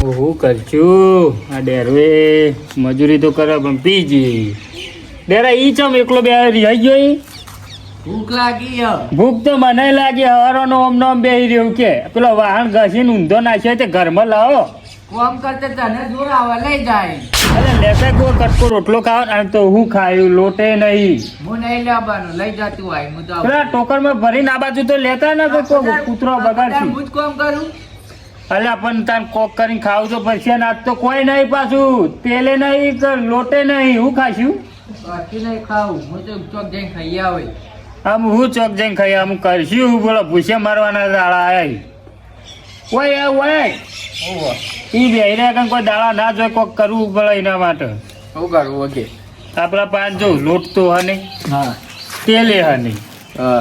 હું કરશું આ ડેરવે. મજૂરી તો કરે પણ પી જઈ ડેરા ઈ ચમ એકલો બે રહી ગયો ઈ? ભૂખ લાગી ભૂખ તો મને લાગી હવારોનો ઓમ નોમ બે રહ્યું કે. પેલો વાહન ઘસીને ઊંધો નાખ્યો તે ઘરમાં લાવો. કોમ કરતે તને જોર આવે લઈ જાય. અરે લેસે કો કટકો રોટલો ખાવ અને તો હું ખાયું લોટે નહીં. હું નહીં લાવવાનું લઈ જાતું હોય હું તો પેલા ટોકરમાં ભરીને આ બાજુ તો લેતા ના કોઈ કૂતરો બગાડ હું જ કોમ કરું? અલ્યા પણ તાન કોક કરીને ખાવું તો પછી ને આજ તો કોઈ નહીં પાછું. તેલે નહીં કે લોટે નહીં. હું ખાશું બાકી નહીં ખાવું. હું તો ચોક જઈને ખાઈ આવે. આમ હું ચોક જઈને ખાઈ આમ કરશું? હું બોલો ભૂસે મારવાના દાડા આયા ઓય ઓય. ઈ બેહીને કઈ કોઈ દાડા ના જોઈ કોક કરવું પડે એના માટે. શું કરવું ઓકે આપણા પાંચ જો લોટ તો હે હા. તેલે હને.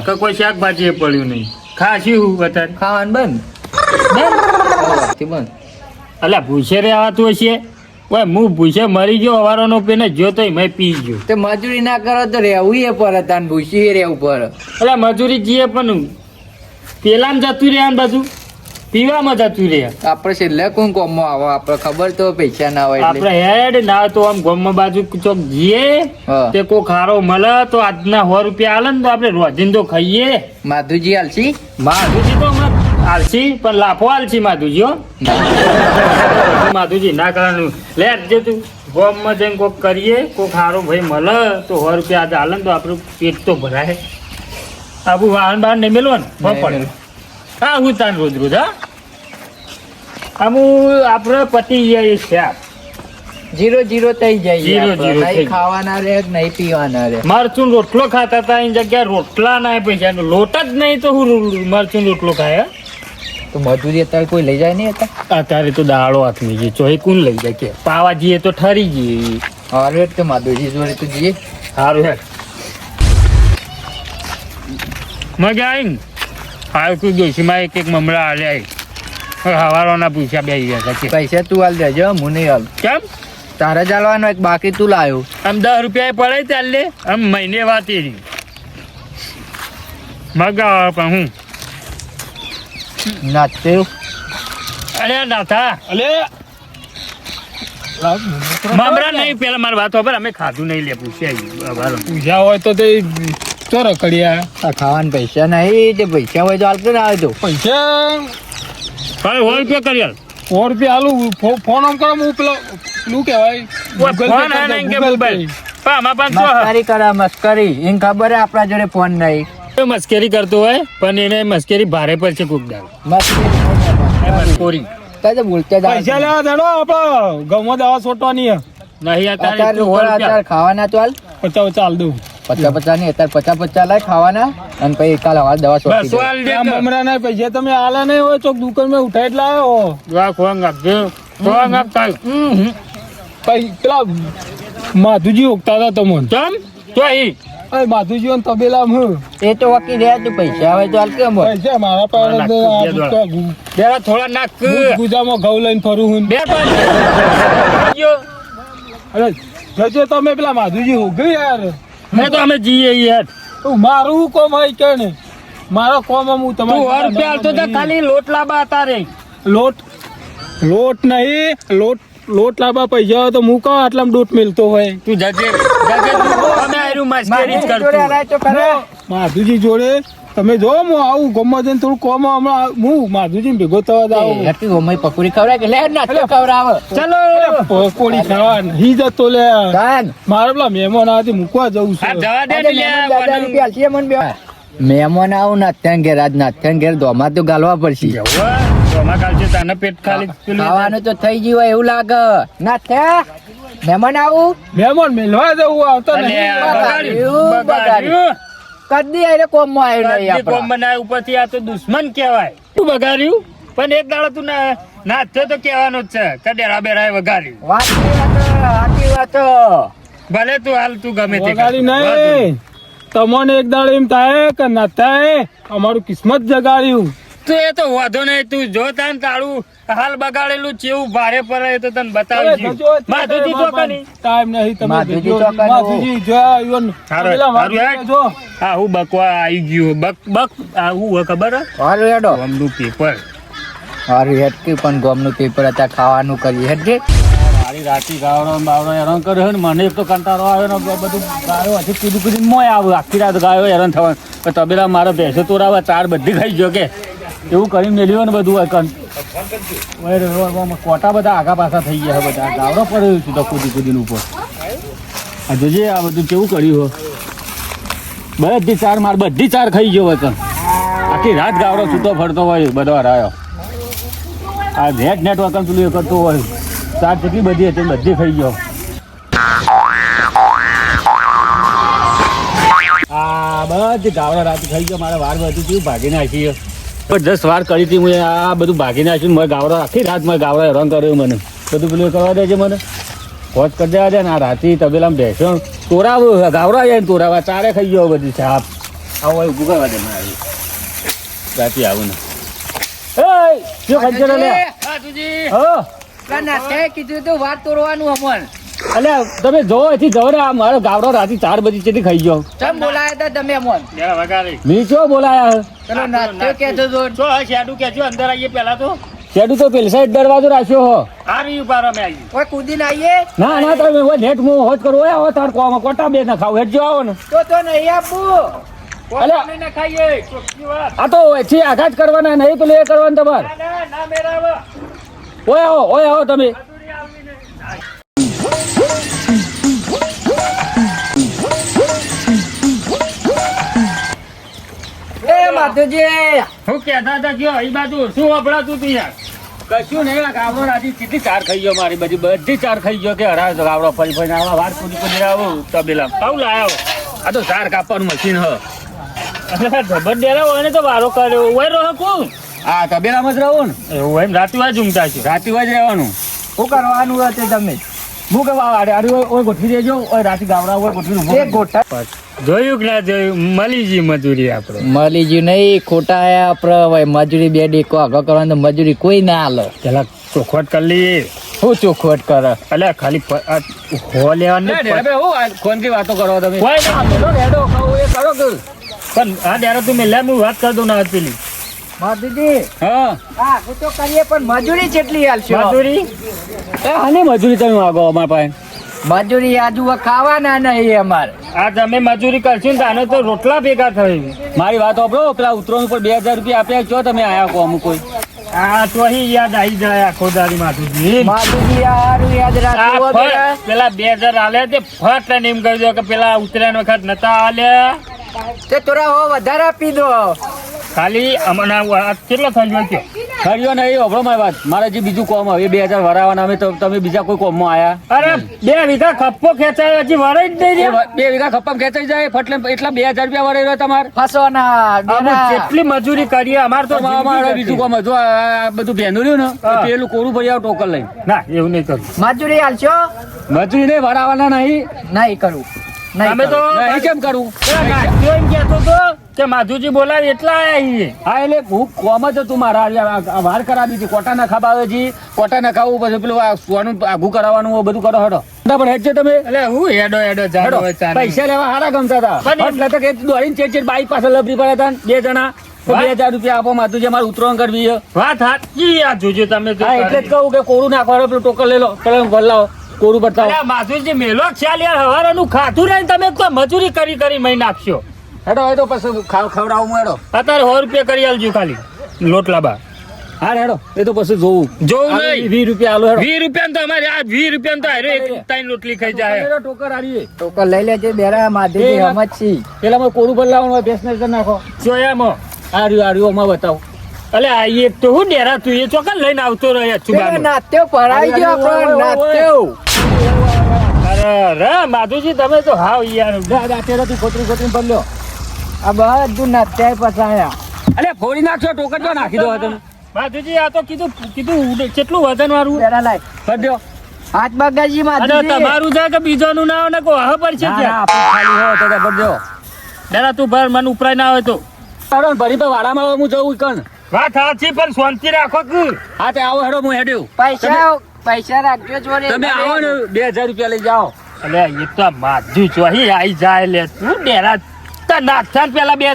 કે કોઈ શાકભાજી પડ્યું નહીં. ખાશું હું બતા ખાવાનું બંધ. બંધ? અલ્યા ભૂસે રે આવતું હશે? ઓય હું ભૂસે મરી ગયો અવારોનો પેને જો તો મેં પી ગયો. તે મજૂરી ના કરો તો રહેવું એ પર તાન ભૂસી રહેવું પર એટલે મજૂરી જીએ પણ પેલામાં જતું રહ્યા બધું? પીવામાં જતું રહે આપણે છેલ્લે કોણ કોમમાં આવો? આપણે ખબર તો પૈસા ના હોય આપણે હેડ ના તો આમ ગોમમાં બાજુ ચોક જીએ તે કોઈ ખારો મળે તો આજના સો રૂપિયા આલે ને તો આપણે રોજિંદો ખાઈએ. માધુજી આલસી માધુજી તો હમણાં આલસી પણ લાફો આલસી માધુજી હો. માધુજી ના કરવાનું. લે જે તું ગોમમાં જઈને કોક કરીએ કોક સારો ભાઈ મળે તો સો રૂપિયા આજે ને તો આપણું પેટ તો ભરાય. આબુ વાહન બહાર નહીં મેળવો ને પડે. હા હું તાન રોજ રોજ હા. આમું આપણે પતી જાય છે. જીરો જીરો થઈ જાય જીરો જીરો નહીં ખાવાના રે નહીં પીવાના રે મરચું રોટલો ખાતા હતા એની જગ્યાએ રોટલા ના પૈસા લોટ જ નહીં તો હું મરચું રોટલો ખાય તો મજૂરી અત્યારે કોઈ લઈ જાય નહીં હતા અત્યારે તો દાળો હાથની જઈએ ચોહે કોણ લઈ જાય કે? પાવા જઈએ તો ઠરી જઈએ હારું હેઠ કે માધુજી જોડે તો જઈએ સારું હે મજા આવી ને? હાલ તું ડોશીમાં એક એક મમરા હાલ્યા હવારોના પૂછ્યા બે ગયા કે પૈસા તું હાલ દેજો હું નહીં હાલ. કેમ? તારે ચાલવાનો એક બાકી તું લાવ્યો આમ દસ રૂપિયા પડે ચાલે આમ મહિને વાત એરી. મગા પણ હું. નાચતે અરે નાથા અલે. મમરા નહીં પેલા મારી વાત ખબર અમે ખાધું નહીં લે પૂછ્યા પૂજા હોય તો તે તો રખડ્યા આ ખાવાના પૈસા નહીં તે પૈસા હોય તો હાલ કે ના આવે તો. પૈસા? ભાઈ હોય રૂપિયા કરી આલ. સો રૂપિયા આલું ફોન આમ કરો હું પેલો શું કહેવાય? ફોન કરી નહીં કે મોબાઈલ. આમાં પણ શું મસ્કરી કરા મસ્કરી. એને ખબર હે આપણા જોડે ફોન નહીં. હે? મસ્કરી કરતો હોય પણ એને મસ્કરી ભારે પડશે કોક દાળ મસ્કરી. એ મસ્કોરી. તારે તો બોલતે પૈસા લેવા દેડો આપડે. ગમો દવા છોટવાની હે. નહીં અત્યારે અત્યારે એટલું ખાવાના ચાલ પચાસ ચાલ દઉં. પચાસ પચાસની અત્યારે પચાસ પચાસ લાય ખાવાના અને પછી કાલ હવારે દવા આ મમરા ના પૈસા તમે આલા નહીં હોય ચોક દુકાનમાં ઉઠાઈ જ લાવ્યો વાહ, ખોવાંગ આપજો. ખોંગ આપતા. પેલા માધુજી ઉગતા હતા તમને. કેમ તો અહીં. અરે માધુજી ને તબેલા હું. એ તો વકી રહ્યા તું પૈસા હવે તો હાલ કેમ પૈસા મારા પાસે તો બેરા થોડા નાખ. ગુજામાં ઘઉં લઈને ફરું હું. બે અરે જજો તમે પેલા માધુજી ઉગી યાર. મેં તો અમે જઈએ યાર તું મારું કોમ હોય કે ને મારો કોમ હું તું તમારે તો ખાલી લોટ લાબા હતા રે. લોટ લોટ નહીં લોટ લોટ લાબા પૈસા હોય તો હું કહું આટલામાં દોટ મિલતો હોય. તું જજે જજે. અમે મસ્કરી જ મારે કરતું માધુજી જોડે. તમે જો હું આવું જઈને થોડું કોમ હમણાં હું માધુજી ભેગો થવા દાવ એ, આવું પકોડી ખવડાય કે? લે ના તો ખવડાવ. ચલો. પકોડી ખાવા નહીં જતો લે. કાન. મારે પેલા મહેમાન આવતી મૂકવા જવું છે. જવા દે ને લે મહેમાન બે. આવું નાથ્યાન ઘેર આજ નાથ્યાન ઘેર દોમા તો ગાલવા પડશે. દોમા ગાલશે તને પેટ ખાલી ખાવાનું તો થઈ ગયું હોય એવું લાગે. નાથ્યા? મહેમાન આવું? મહેમાન મેલવા જવું આવતો નહીં. કદી આઈને કોમમાં આવ્યું નહીં રાજ્ય કોમમાં બનાવ્યા ઉપરથી આ તો દુશ્મન કહેવાય. તું બગાડ્યું? પણ એક દાડો તું ના નાચતો તો કહેવાનો જ છે. કે ડેરા બેરાએ વગાડ્યું. વાત, આખી વાત. ભલે તું હાલ તું ગમે તે. વગાડી નહીં. તમને એક દાડો એમ થાય કે ના થાય અમારું કિસ્મત જગાડ્યું. તું એ તો વાંધો નહીં તું જો તાન તારું હાલ બગાડેલું ચેવું ભારે પડે એ તો તને બતાવી માધુજી ટાઈમ નહીં તમે માધુજી. માધુજી જો. હારું, હારું. જો. આ હું બકવા આવી ગયું બક બક આ હું ખબર હે? હારું હેડો. કોમનું પેપર મારું હેટકી પણ ગમનું પેપર હતા ખાવાનું કરી હેટકે મારી રાતી ગાવડો બાવડો હેરાન કરે ને મને એક તો કંટાળો આવ્યો ને બધું ગાયો હજી કીધું કીધું મોય આવ્યું આખી રાત ગાયો હેરાન થવાનું તબેલા મારા ભેંસો તોરાવા ચાર બધી ખાઈ ગયો કે એવું કરીને મેલ્યું ને બધું કન કોટા બધા આગા પાછા થઈ ગયા છે બધા. ગાવડો પડ્યો છું તો કુદી કૂદીને ઉપર. આ જોજે, આ બધું કેવું કર્યું હો. બધી ચાર માર, બધી ચાર ખાઈ ગયો વચન આખી રાત ગાવડો છૂટો ફરતો હોય બધો હરાયો આ નેટ નેટ વકન પેલું એ કરતો હોય. ચાર જેટલી બધી હતી, બધી ખાઈ ગયો. આ બધી ગાવડા રાત ખાઈ ગયો. મારા વાર બધી કેવું ભાગી નાખી દસ વાર કરી હતી. હું આ બધું ભાગી નાખ્યું. મેં ગાવડા આખી રાત મેં ગાવડા હેરાન કર્યું મને. બધું પેલું કરવા દેજે મને. કોચ કરી દેવા દે ને આ રાતે તબેલામાં બેસો તોરાવું ગાવડા જાય ને તોરાવા. ચારે ખાઈ ગયો બધી સાપ આવું ઊભું કરવા દે મારે. રાતે આવું ને. કીધું તું વાત તોડવાનું અમન અલ્યા તમે જો એથી જવો ને આ મારો ગાવડો રાતી ચાર બધી ચેટી ખાઈ ગયો. ચમ બોલાયા હતા તમે અમોન? મી ચો બોલાયા? પેલો નાથે કહેતો જો. જો શેડુ શેડું કેજો અંદર આઈએ પહેલા તો. શેડુ તો પેલી સાઈડ દરવાજો રાખ્યો હો. આ રહ્યું ઉપર અમે આવીએ. કોઈ કૂદીને આઈએ ના ના તમે ઓય નેટ મો હોત કરો ઓય હોત તાર કોમ કોટા બે ના ખાવ હેડ જો આવો ને. તો તો નહીં ખાઈએ. આ તો એથી આઘાત કરવાના નહીં પેલું એ કરવાનું તમારે. ના ના ના ઓય આવો ઓય આવો તમે. એ માધુજી હું કહેતા હતા કયો અહીં બાજુ શું વપરાતું તું યાર? કશું નહીં આ ગાવડો કેટલી ચાર ખાઈ ગયો મારી બધી બધી ચાર ખાઈ ગયો કે હરાવ ગાવડો ફરી ફરી આવા વાર કુદી કુદી આવું તબેલા. આવું લાયો આ તો ચાર કાપવાનું મશીન હ. અરે જબર ડેરા હોય ને તો વારો કર્યો હોય રહો કોણ? આ તબેલામાં જ રહો ને. એવું એમ રાતી વાજ ઊંઘતા છે રાતી વાજ રહેવાનું. શું કરવાનું હતું તમે? હું કે વાવ આડે આડે ઓય ગોઠવી દેજો ઓય રાતી ગાવડા ઓય ગોઠવીને એક ગોઠા જોયું કે ના જોયું? મળી મજૂરી આપણે. મળી ગયું નહીં ખોટા આયા આપણે. હવે મજૂરી બે ડી આગળ કરવાનું મજૂરી કોઈ ના હાલે. પેલા ચોખવટ કરી લઈએ. શું ચોખવટ કરે? એટલે ખાલી હો લેવાનું લે, હું વાતો કરો તમે. કોઈ ના. પેલો એ કરો પણ આ ડેરો તું મેલ્યા હું વાત કરી દઉં ના પેલી માધુજી હા. હા હું તો કરીએ પણ મજૂરી કેટલી હાલશો. મજૂરી? એ હાની મજૂરી તમે માગો અમારા પાસે. મજૂરી આજુ ખાવાના નહીં અમારે. આ તમે મજૂરી કરશો ને તો આને તો રોટલા ભેગા થઈ મારી વાત સાંભળો પેલા ઉતરો ઉપર બે હજાર રૂપિયા આપ્યા છો તમે આયા કો અમુક કોઈ. આ તો અહીં યાદ આવી જાય આખો દારી માથું માધુજી હારું યાદ બેટા. પેલા બે હજાર આલે તે ફટ એમ કહી દો કે પેલા ઉતરાયણ વખત નતા આલ્યા. તે તોરા હો વધારે આપી દો. ખાલી અમને કેટલો થયો ગયો કે ખરીઓ નહીં હોભળો મારી વાત. મારે જે બીજું કોમ હવે બે હજાર વરાવાના અમે તમે બીજા કોઈ કોમમાં આયા? અરે બે વીઘા ખપ્પો ખેંચાય હજી વરાઈ જ નહીં એ બે વીઘા ખપ્પમ ખેંચાઈ જાય ફટલે એટલા બે હજાર રૂપિયા વરાઈ રહ્યો તમારે? ફસવાના જેટલી મજૂરી કરીએ અમારે તો અમારે બીજું કોમ આ બધું ભેંનું રહ્યું ને પેલું કોરું ભાઈ આવ ટોકન લઈને. ના એવું નહીં કરું. મજૂરી હાલશો મજૂરી નહીં વરાવાના નહીં. નહીં કરું. નહીં અમે તો કેમ કરું? એમ કહેતો તો કે માધુજી બોલાવે એટલા આયા હા એટલે હું કોમ જ હતું મારા. આ- આ વાર કરાવી હતી. કોટા ના ખાવા જી કોટા ના ખાવું પછી પેલું સોનું આગું કરાવવાનું બધું કરો હડો. પણ હેડ છે તમે. એટલે હું હેડો હેડો હેડો. જાડો પૈસા લેવા હારા ગમતા હતા. એટલે તો કે દોડીને ચેડ ચેડ બાઈક પાસે લપડી પડ્યા હતા બે જણા. તો બે હજાર રૂપિયા આપો માધુજી જે મારે ઉતરવાનું કરવી છે. વાત સાચી આ જોજો તમે એટલે જ કહું કે કોરું નાખવાનો પેલું ટોકર લઈ લો પેલા લાવો. કોરું બતાવો? અલ્યા માધુજી મેલો ખ્યાલ યાર. હવારનું ખાતું નહીં તમે તો મજૂરી કરી કરી મહી નાખશો. હેડો હેડો પછી ખાવ ખવડાવું હેડો. અત્યારે સો રૂપિયા કરી આલજો ખાલી લોટલા બા. હા હેડો. એ તો પછી જોવું જોવું નહીં. વીસ રૂપિયા આલો હેડો. વીસ રૂપિયા તો અમારે આ વીસ રૂપિયા તો હારે એક ત્રણ રોટલી ખાઈ જાય. ટોકર આલીએ. ટોકર લઈ લેજે બેરા માધુજી હમજ છી. પેલા માં કોરું ભર લાવવાનું હોય બેસને કરી નાખો. ચોયામાં આર્યું આર્યું અમા બતાવો. અલે આ એક તો હું ડેરા તું એ ચોકન લઈને આવતો રહ્યા છું નાત્યો પડાઈ ગયો આપણો. નાત્યો અરે માધુજી તમે તો હાવ યાર. દાદા તું ખોતરી ખોતરી ભર આ બધું નાત્યાય પસાયા અલે ફોડી નાખશો ટોકર જો નાખી દો તમે માધુજી આ તો કીધું કીધું કેટલું વજન વાળું? પેલા લાય. ભર હાથ બગાજી માધુજી. તમારું છે કે બીજાનું ના હોય ને કોઈ હા પર છે ખાલી હો તો તો દાદા તું ભર મને ઉપરાય ના હોય તો. હેડો ભરી પર વાડામાં હું જવું કણ વાત સાચી પણ શાંતિ રાખો કે. હા તે આવો હેડો હું હેડ્યું. પૈસા પૈસા રાખજો જોડે. તમે આવો ને બે હજાર રૂપિયા લઈ જાઓ. અલે એ તો માધુ અહીં આવી જાય લે. તું ડેરા? તા નાખતા પેલા બે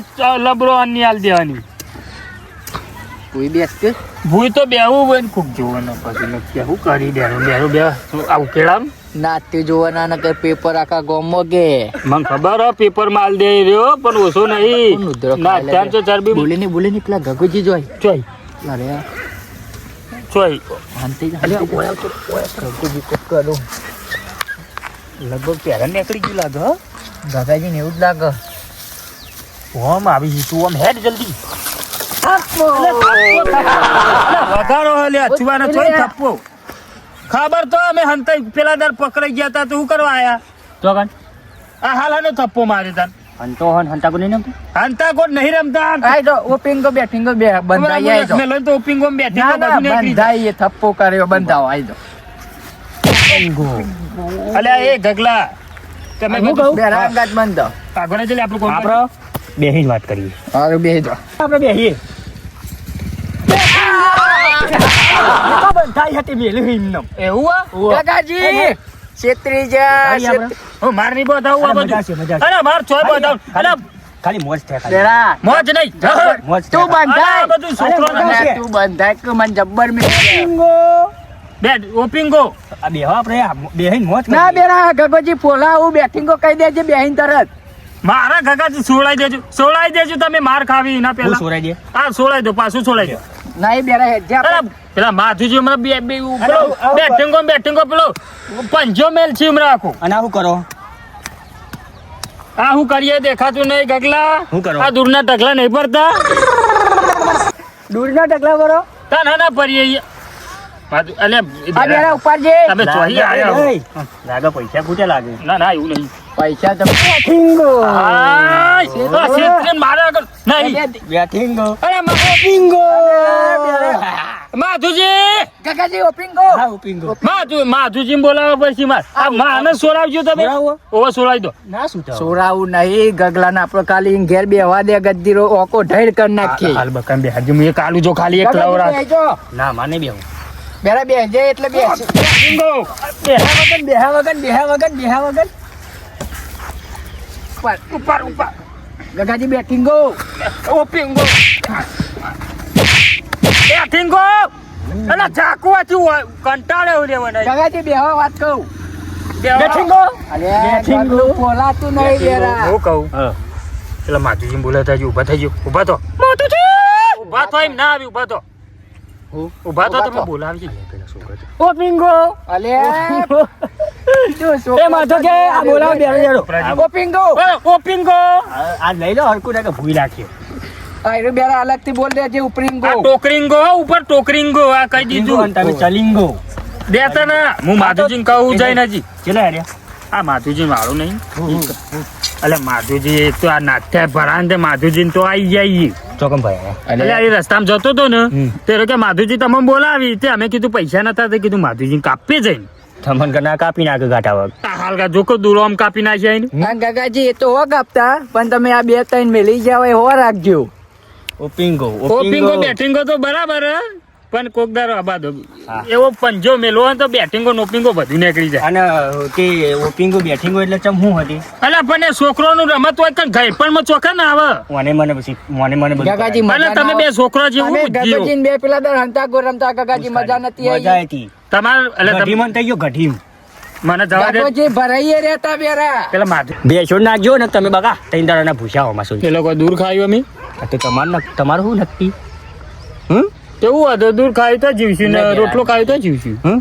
લબરો અન્ય આલ દેવાની. કોઈ બેસતે ભૂઈ તો બેહવું હોય ને ખૂબ જોવાનો પછી નક્કી શું કરી દેવાનું બેરું બે આવું કેળામ નાતે જોવાના ને કઈ પેપર આખા ગોમમાં કે મને ખબર હો પેપર માલ દે રહ્યો પણ ઓછો નહીં. ઉધરો ના ખાઈ ત્યાં તો ચરબી બોલે ની બોલે ની પેલા ગગુજી જોઈ. જોઈ. અરે ચોય. શાંતિ ગગુજી કોક કરું. લગભગ પહેલા નીકળી ગયું લાગે હો. ગગાજી ને એવું જ લાગે. ઓમ આવી જ તું આમ હેડ જલ્દી. વધારો હલે અચવાના ચોય થપ્પો ખબર તો અમે હંતાઈ પેલા દર પકડાઈ ગયા તા તો શું કરવા આયા? તો કાન આ હાલ હાલો થપ્પો મારે તાન હંતો હન હંતા કો નહીં રમતા? હંતા કો નહીં રમતા. આઈ તો ઓપિંગો બેઠિંગો બે બંધાઈ આઈ તો મેલો તો ઓપિંગો ના બધું બંધાઈ એ થપ્પો કર્યો બંધાવ આઈ તો અલ્યા એ ગગલા તમે બધું બે રાંગાત બંધો આગળ જ લે આપણું કોણ આપણે બેહી જ વાત કરીએ. હારું બે જો આપણે બેહીએ. બંધાઈ હતી મેલી એમને એવું આ? ગગાજી છેત્રી જા હું માર નહીં બતાવું આ બધું. મજા છે અરે માર ચોય બતાવું અરે ખાલી મોજ થાય ખાલી. મોજ નહીં. મોજ તું બંધાય બધું છોકરો તું બંધાય કે મને જબ્બર મેં બે ઓપિંગો. આ આપણે બેહીને મોજ ના. બેરા ગગોજી પોલા હું બેઠિંગો કહી દેજે બેહીન તરત. મારા ગગા સોળાઈ દેજો સોળાઈ દેજો તમે માર ખાવી એના હું પેલા સોરાઈ દે? આ સોળાઈ દો પાછું સોળાઈ દો. નહીં બેરા હેજે અરે પેલા માથુજી હમણાં બે બે બેટિંગો બેટિંગો પેલો પંજો મેલ છે હમણાં આખું. અને આ શું કરો. આ હું કરીએ દેખાતું નહીં ગગલા. હું કરો? આ દૂરના ઢગલા નહીં ભરતા. દૂરના ટકલા ભરો. તા ના ના ભરીએ માથું- આ બેરા ઉપર જે તમે ચોહી આયા હો. પૈસા ખૂટે લાગે. ના ના એવું નહીં. પૈસા તો બેઠિંગો. આ શેતરીને મારે આગળ. નહીં. બેઠીંગો. અરે મા- માધુજી! ગગાજી ઓપિંગો હા ઓપિંગો માધુ માધુજી બોલાવો પછી માર. આ માને સોરાવજો તમે. ઓવો સોરાવી દો. ના સુતા સોરાવું નહીં ગગલાને આપણે ખાલી ઘેર બેહવા દે ગદ્દીરો ઓકો ઢેર કર નાખી હાલ બકામ બે હાજુ હું એક આલુ જો ખાલી એક લવરા ના માને બેહું. બેરા બેહજે એટલે બે પિંગો બેહા વગર બેહા વગર બેહા વગર બેહા વગર. ઉપર ઉપર ઉપર ગગાજી બેઠિંગો ઓ પિંગો એ ઠીંગો અલા ચાકુ આથી કંટાળે હું લેવો નહીં ગગાજી બેહવા વાત કહું. બેઠીંગો અરે બેઠિંગો. ગગલું પોલાતું નહીં બેરા હું કહું? હા. માતુજી માધુજી બોલાતા જ ઊભા થઈ ગયો ઊભા તો. ઊભા તો એમ ના આવી ઊભા તો. ઊભા તો ઊભા તમે ને પેલા છોકરા ઓ પિંગો અલે. શું એ માથો કે આ બોલાવો બેરો બેરો ઓપિંગો ઓ પિંગો. આ લઈ લો હરકું કે ભૂઈ રાખીએ આયરો બેરા અલગથી બોલ દેજે ઉપરિંગો. આ ઉપર ટોકરીંગો આ કહી દીધું. તમે ચલિંગો. દેતા ના હું માધુજીને કહું જઈને હજી ચલે આ માધુજી મારું નહીં. એટલે માધુજી તો આ નાથ્યા ભરાન તે માધુજી તો આવી જાય ચોકમ ભાઈ એટલે એ રસ્તામાં જતો હતો ને હમ. કે માધુજી તમે બોલાવી તે અમે કીધું પૈસા નતા તે કીધું માધુજી કાપી જઈને. થમન કરના કાપી નાખે ગાંઠા વગ હાલ કા જોકો દૂરો આમ કાપી નાખે. હા ગગાજી એ તો હો કાપતા પણ તમે આ બે ત્રણ મેલી જાવ એ હો રાખજો. ઓપિંગો ઓપિંગો બેટિંગો તો બરાબર હે, પણ કોક દારો આબાદ એવો પંજો મેલો હોય તો બેટિંગો નોપિંગો બધું નીકળી જાય. અને તે ઓપિંગો બેટિંગો એટલે ચમ હું હતી? અલા પણ એ છોકરોનું રમત હોય તો ઘર પણ માં ચોખા ના આવે. મને મને પછી મને મને ગગાજી અલા મજા તમે બે છોકરા જેવું ગગાજી બે પેલા દર હંતા ગો રમતા ગગાજી મજા નથી મજા હતી તમાર એટલે તમે ગઢીમન થઈ ગયો ગઢી મને જવા દે. જે ભરાઈએ રહેતા બેરા. પેલા માધુ બે છોડ નાખજો ને તમે બગા ત્રણ દાડાના ભૂસા હોમાં સુધી એ લોકો દૂર ખાયો અમે. આ તો તમાર નક- તમારું શું નક્કી? કેવું હતું દૂર ખાયું તો જીવશું ને રોટલો ખાયું તો જીવશું. હમ?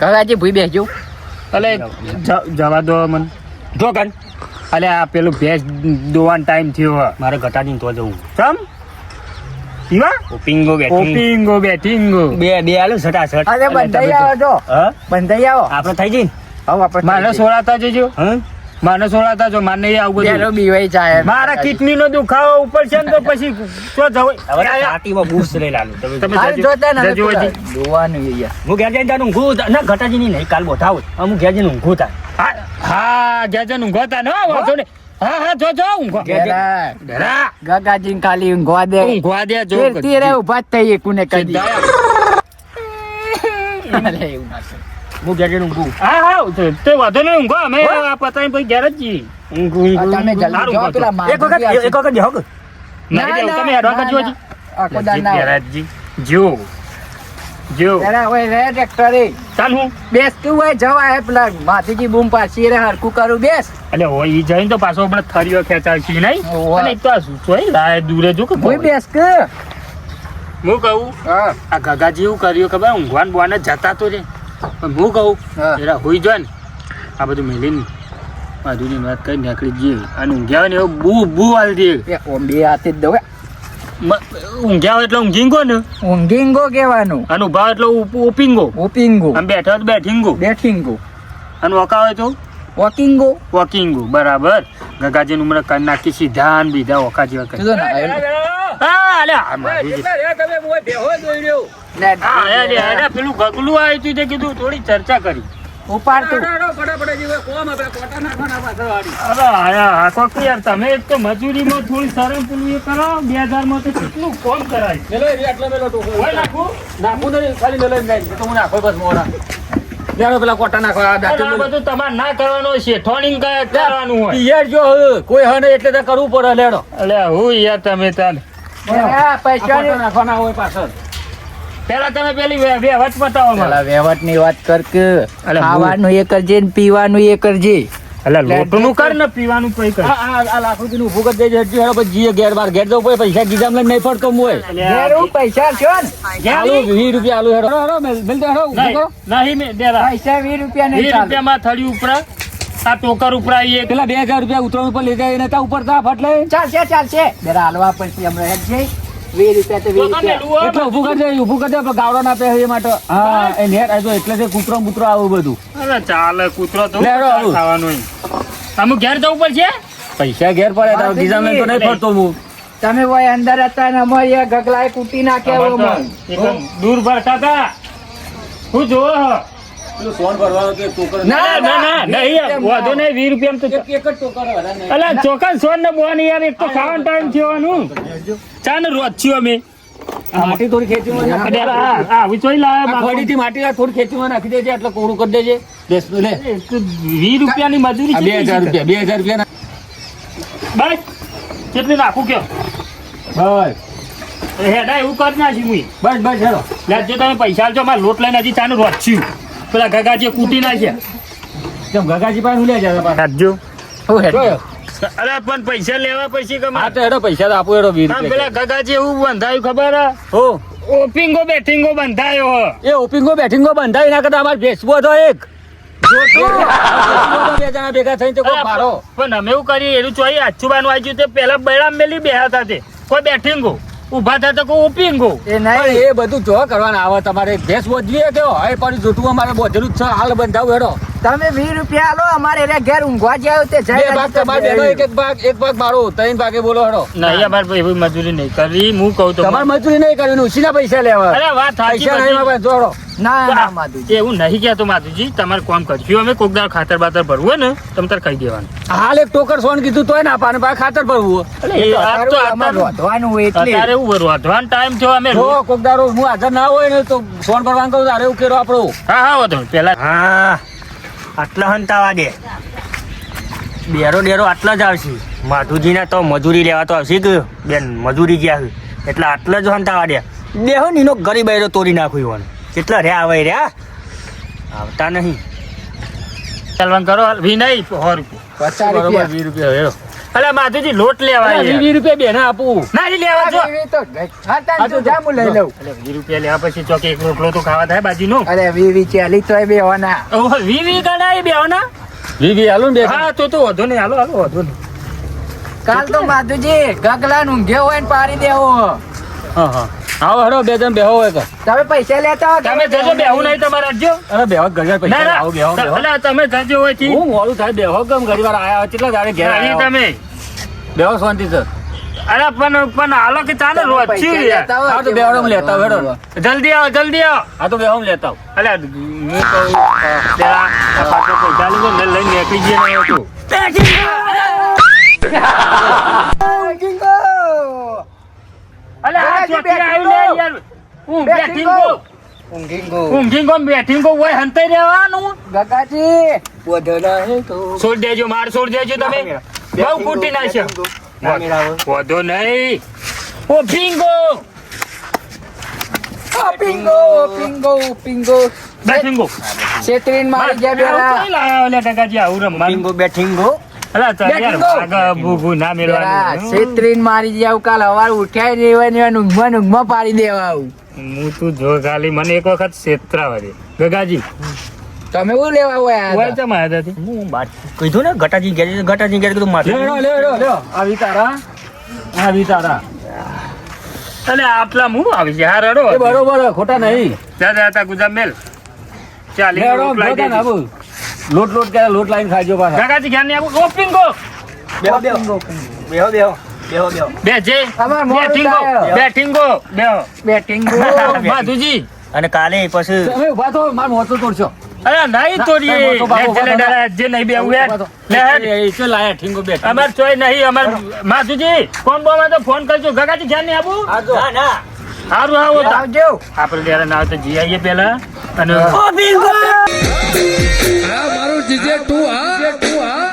કાકાજી ભૂઈ બેસજો. અલે જ- જવા દો મને. જો કન અલે આ પેલું ભેંસ દોવાનો ટાઈમ થયો હે. મારે ઘટાડીને તો જવું. ચમ? ઈવા? ઓપિંગો બેટિંગ ઓપિંગો બેટિંગો બે બે આલો સટા સટ અરે બંધાઈ આવો જો. હા? બંધાઈ આવો. આપણે થઈ જઈને આવો આપણે માને સોળાતા જજો. હા માને સોળાતા જો માને આવું બધું. એનો બીવાઈ જાય. મારા કિડની નો દુખાવો ઉપર છે ને તો પછી તો હવે જવાય છાતીમાં બૂસ્ટ લઈ લાલું. તમે તમે જોતા ના જોવાનું યાર. હું ઘેર જઈને તારું ઊંઘું ના ઘટાજી નહીં કાલ બોથાવ હું ઘેર જઈને ઊંઘું તા હા હા ગેજન ઊંઘોતા ને હો, વાંધો નહીં. હા હા જો જો ઊંઘો. ગગાજી ને ખાલી ઊંઘવા દે. ઊંઘવા દે જો. તીરે ઊભા થઈ એકુને કોને કહી દે. અરે એવું ના. હું ઘેર જઈને ઊંઘું. હા હા તે- વાંધો નહીં ઊંઘો. અમે આ પતાઈને પછી ઘેર જ જઈએ ઊંઘું તમે જલ્દી જાઓ. પેલા એક વખત એક વખત જાઓ કે? ના ના તમે હેડવા કરજો હજી. આખો દાન ના ઘેર જ જી. ત્યારે હવે રે ટ્રેક્ટર. એ ચાલ હું. બેસ તું હોય જવાય પેલા માથીજી બૂમ પાછી રે હરકું કરું બેસ. એટલે હોય ઈ જઈને તો પાછો આપણે થરીઓ ખેંચાય છે નહીં? અને તો આ શું લાય દૂરે જો કે કોઈ. બેસ કે હું કહું હા. આ ગગા જેવું કર્યું ખબર? ઊંઘવાન બોવાને જતા તો રે. પણ હું કહું હા. એરા હોઈ જાય ને આ બધું મેલીને માધુની વાત કરી નીકળી જઈએ. અને ઊંઘ્યા હોય ને એવું બુ બુ હાલ દે. ઓમ બે હાથે જ દઉં ઊંઘ્યા હોય એટલે ઊંઘીંગો ને. ઊંઘીંગો કહેવાનું. અને ઊભા એટલે ઓપિંગો ઉપીંગો ઓપિંગો આમ બેઠા હોય તો બેઠીંગો બેઠિંગો અને વકા હોય તો? વોકિંગો વોકિંગો બરાબર. ગગાજીનું મને કરી નાખી સીધા ને બીજા વકા જેવા કરી. ને અલે આ તમે લે, બેહો જોઈ અરે, પેલું ગગલું આવ્યું તે કીધું થોડી ચર્ચા કરી. ઉપાડ તું અરે આયા હાકો કે યાર તમે એક તો મજૂરીમાં થોડી શરમ પેલું એ કરો બે હજારમાં તો કેટલું કોમ કરાય. હોય નાખું? પેલા કોટા નાખવા અને આ બધું તમારે ના કરવાનો છે ક- કરવાનું હોય. યાર જો હવે કોઈ હને એટલે તો કરવું પડે લેડો. અલે હું યાર તમે તાન પૈસા નાખવાના હોય પાછળ. પેલા તમે પેલી વે- વેવટ બતાવો પેલા વહેવટની વાત કર કે ખાવાનું એ કરજે ને પીવાનું એ કરજે અલે લોટનું કર ને પીવાનું કઈ કર. આ આ આ લાખ રૂપિયાનું ઊભું કરી દેજે હજી હેડો પછી જીએ ઘેર બાર. ઘેર જવું પડે પૈસા ગીજામ લઈને નહીં ફરતો હું હોય. અલે પૈસા છો ને? આલુ વીસ રૂપિયા આલુ હેડો. હેડો મેલ હેડો નહીં, પૈસા રૂપિયા નહીં વીસ ચાલે. રૂપિયામાં થળી ઉપર આ ટોકર ઉપર એક. પેલા બે હજાર રૂપિયા ઉતરણ ઉપર લઈ જાય એને ત્યાં ઉપર તા ફટ ચાલશે ચાલશે. જરા હાલવા પડશે હમણાં હેડ જઈ વીસ રૂપિયા તો વીસ રૂપિયા એટલે ઊભું કરી ઊભું કરી ગાવડો ના પહેરે એ માટે. હા એ નેટ આ એટલે તે કૂતરો બૂતરો આવું બધું. અરે ચાલે કૂતરો તો લે, હેડો, આવું. ખાવાનું ઈ. ઘેર જવું પડશે? પૈસા ઘેર પડે તારો ગીજામ તો નહીં. ફરતો હું. તમે અંદર હતા ને અમારી આ ગગલાએ કૂટી નાખ્યા દૂર ભરતા હતા. હું જોવો હો. પેલું સોન ભરવાનો તો ટોકર ના ના ના નહીં વાંધો નહીં વીસ રૂપિયા તો એક જ ટોકર અલા ચોકન સોન ને બોવાની યાર એક તો ખાવાનો ટાઈમ થયોનું ચા ને રોજ થયો અમે. માટી થોડી ખેંચીમાં નાખી દે. આ આ આવી ચોઈ લાવે ખોડીથી માટી થોડી ખેંચીમાં નાખી દેજે એટલે કોળું કરી દેજે. બેસ લે. વીસ રૂપિયાની મજૂરી બે હજાર રૂપિયા બે હજાર રૂપિયા બસ કેટલી નાખું કયો? બસ હેડા એવું કર નાખી મુઈ બસ બસ હેડો લેજો તમે પૈસા આલજો મારે લોટ લઈને હજી ચાનું રોજ થયું. પેલા ગગાજીએ કૂટી નાખ્યા. કેમ ગગાજી પાસે ઉલ્યા જાય પાછા રાખજો હું હેડ. અરે પણ પૈસા લેવા પછી હા આ તો હેડો પૈસા તો આપો હેડો વીર પેલા ગગાજી એવું બંધાયું ખબર હે? હો. ઓપિંગો બેઠિંગો બંધાયો હો. એ ઓપિંગો બેઠિંગો બંધાય ના કરતા અમારે ભેસવો તો એક. જણા ભેગા થઈ તો ભાડો પણ અમે એવું કરીએ એનું ચોઈ આચુબાનું આવ્યું તે પેલા બૈરામ મેલી બેહા હતા તે. કોઈ બેઠિંગો. ઊભા થતા કોઈ ઓપિંગો એ નહીં, એ બધું જો કરવાના. આવે તમારે ભેંસ બોજવી કે હોય, પણ જૂઠું અમારે બોધેલું જ છે. હાલ બંધાવું હેડો. તમે વીસ રૂપિયા આલો અમારે એને ઘેર ઊંઘવા જાવ તે બે જાય ભાગ તમારે બેનો એક એક ભાગ એક ભાગ મારો ત્રણ ભાગે બોલો હડો. નહીં અમારે એવી મજૂરી નહીં કરી હું કહું તો તમારે મજૂરી નહીં કરવી ઉછીના પૈસા લેવા. અરે વાત પૈસા નહીં. જોડો ના ના માધુજી. એવું નહીં કહેતો માધુજી તમારે કોમ કરજો. અમે કોકદાર ખાતર બાતર ભરવું હોય ને તમે તાર કહી દેવાનું. હાલ એક ટોકર સોન કીધું તોય ના પાને પાછા ખાતર ભરવું હોય. એટલે અત્યારે એવું ભરવું ટાઈમ થયો અમે રો કોક દારો હું હાજર ના હોય ને તો સોન ભરવાનું કહું તારે એવું કેરો આપણો. હા હા વધુ પેલા હા. આટલા હંતાવા દે ડેરો ડેરો આટલા જ આવશે. માધુજીને તો મજૂરી લેવા તો આવશે કે? બેન મજૂરી ગયા છે. એટલે આટલા જ હંતાવા દે દેહો નીનો ગરીબ આયરો તોડી નાખ્યું ઈવોને. કેટલા રહ્યા આવે રહ્યા? આવતા નહીં. ચાલવાનું કરો વિનય નહીં સો રૂપિયા. પચાસ બરોબર રૂપિયા. વીસ રૂપિયા અલે માધુજી લોટ લેવા વીસ. રૂપિયા બેને આપું. નહીં લેવા જો. તો જા, હું લઈ લઉં. અલે વીસ રૂપિયા લેવા પછી ચોકે એક રોટલો તો ખાવા થાય બાજીનો. અરે વીવી ચાલી તોય બે હોના ઓહો, વી વી ગણાય બે ના વીસ વીસ હાલો ને બે હા તો તો વધો નહીં હાલો હાલો વધુ નહીં. કાલ તો માધુજી ગગલા ઊંઘ્યો હોય ને પાડી દેવો. હા હા. આવો હેડો બે જણ બેહો હોય તમે પૈસા લેતા હો તમે જજો બેહું નહીં તમારે રાખજો અરે બેહો ગજર પૈસા આવો બેહો ના તમે જજો હોયથી હું મોડું થાય બેહો ગમ ઘણી વાર આયા કેટલા દાડે ઘેર નહીં આયા તમે. બેહો શાંતિ સર. અરે પણ પણ હાલો કે ચાલે રોજ આ તો બેહો લેતા હેડો. જલ્દી આવો જલ્દી આવો. આ તો બેહો લેતા. અલે હું કહું પેલા પાછો પૈસા લીધો ને લઈને નીકળી ગયા નહીં છોડ દેજો માર છોડ દેજો તમે. બહુ કૂટી નાખ્યો વધો નહીં. ઓ ભીંગો પિંગો પિંગો પિંગો બેઠીંગો છેતરીન મારી ગયા કઈ લાયા ઓલા ટકાજી આવું રમવાનું? ટીંગો બેઠીંગો મારી ગયા કાલ હવાર ઉઠ્યા ને એવા ને ઊંઘમાં ઊંઘમાં પાડી દેવા આવું. હું તું જો ખાલી મને એક વખત દે ગગાજી. તમે શું લેવા હોય હું બાર કીધું ને ગટાજી ઘેર ગટાજી ઘેર કીધું માથું. લ્યો લ્યો લ્યો. આવી તારા આવી તારા અલે આટલા હું આવી છે હા રડો બરોબર ખોટા નહીં. દાદા હતા ગુજાબ મેલ. ચાલી લોટ લોટ કરે લોટ લાઈન ખાજો પાછા. કાકાજી ઘેર ને આવું ઓપિંગો બેહો બેહો. બેહો બેહો. બેહો અને કાલે પછી તમે ઊભા થો માર મોતો તોડશો. અરે નહીં તોડીએ. જે નહીં બે તો લાયા ઠીંગો બે. અમાર ચોય નહીં અમાર માધુજી ફોન બોમાં તો ફોન કરજો. ગગાજી ધ્યાન ને આવું ના ના સારું આવો તો. આવજો. આપણે ત્યારે ના તો જી આવીએ પેલા અને મારું જીજે તું હા તું હા.